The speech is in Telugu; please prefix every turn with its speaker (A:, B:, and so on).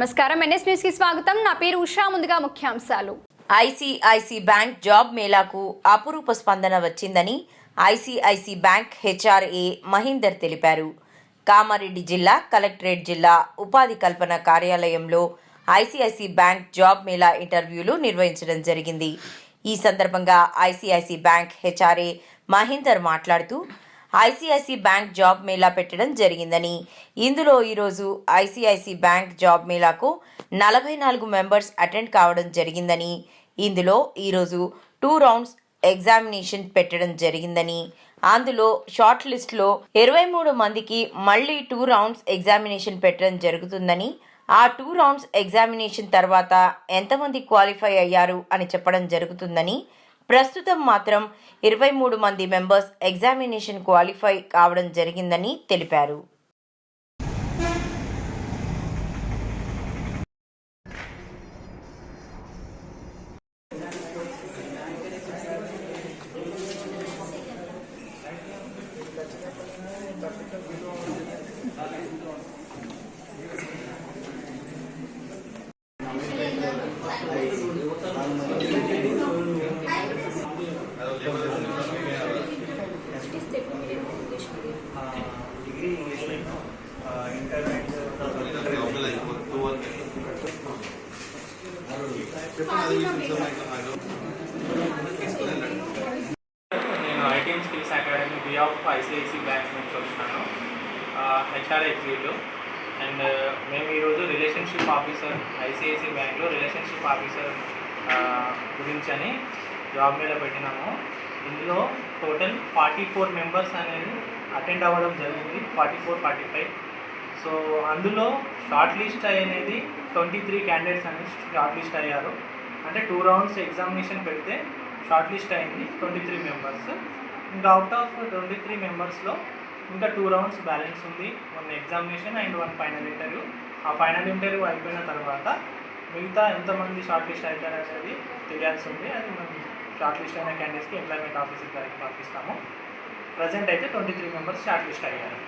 A: నమస్కారం. ఎన్ఎస్ న్యూస్కి స్వాగతం. నా పేరు ఉషా. ముందుగా ముఖ్యాంశాలు.
B: ఐసిఐసి బ్యాంక్ జాబ్ మేళాకు అపురూప స్పందన వచ్చిందని ఐసిఐసి బ్యాంక్ హెచ్ఆర్ఏ మహీందర్ తెలిపారు. కామారెడ్డి జిల్లా కలెక్టరేట్ జిల్లా ఉపాధి కల్పన కార్యాలయంలో ఐసిఐసి బ్యాంక్ జాబ్ మేళా ఇంటర్వ్యూలు నిర్వహించడం జరిగింది. ఈ సందర్భంగా ఐసిఐసి బ్యాంక్ హెచ్ఆర్ఏ మహీందర్ మాట్లాడుతూ ఐసిఐసి బ్యాంక్ జాబ్ మేళా పెట్టడం జరిగిందని. ఇందులో ఈరోజు ఐసిఐసి బ్యాంక్ జాబ్ మేళాకు నలభై నాలుగు మెంబర్స్ అటెండ్ కావడం జరిగిందని. ఇందులో ఈరోజు టూ రౌండ్స్ ఎగ్జామినేషన్ పెట్టడం జరిగిందని. అందులో షార్ట్ లిస్ట్లో ఇరవై మూడు మందికి మళ్ళీ టూ రౌండ్స్ ఎగ్జామినేషన్ పెట్టడం జరుగుతుందని. ఆ టూ రౌండ్స్ ఎగ్జామినేషన్ తర్వాత ఎంతమంది క్వాలిఫై అయ్యారు అని చెప్పడం జరుగుతుందని. ప్రస్తుతం మాత్రం ఇరవై మూడు మంది మెంబర్స్ ఎగ్జామినేషన్ క్వాలిఫై కావడం జరిగిందని తెలిపారు
C: Gracias.
D: నేను ITM skills academy B of ICICI bank నుంచి వచ్చినాను హెచ్ఆర్ ఎగ్జిక్యూటివ్. అండ్ మేము ఈరోజు రిలేషన్షిప్ ఆఫీసర్ ఐసిఐసి బ్యాంక్లో రిలేషన్షిప్ ఆఫీసర్ గురించి అని జాబ్ మీద పెట్టినాము. ఇందులో టోటల్ ఫార్టీ ఫోర్ మెంబర్స్ అనేది అటెండ్ అవ్వడం జరిగింది forty four forty five. So అందులో షార్ట్ లిస్ట్ అనేది ట్వంటీ త్రీ క్యాండిడేట్స్ అనేది షార్ట్ లిస్ట్ అయ్యారు. అంటే టూ రౌండ్స్ ఎగ్జామినేషన్ పెడితే షార్ట్ లిస్ట్ అయింది ట్వంటీ త్రీ మెంబర్స్ ఇంకా అవుట్ ఆఫ్ ట్వంటీ త్రీ మెంబర్స్లో ఇంకా టూ రౌండ్స్ బ్యాలెన్స్ ఉంది. One examination and one final interview ఆ ఫైనల్ ఇంటర్వ్యూ అయిపోయిన తర్వాత మిగతా ఎంతమంది షార్ట్ లిస్ట్ అవుతారు అనేది తెలియాల్సి ఉంది అది మనం షార్ట్ లిస్ట్ అయిన క్యాండిడేట్స్కి ఎంప్లాయ్మెంట్ ఆఫీసర్ గారికి పంపిస్తాము. ప్రజెంట్ అయితే twenty three members shortlist అయ్యారు.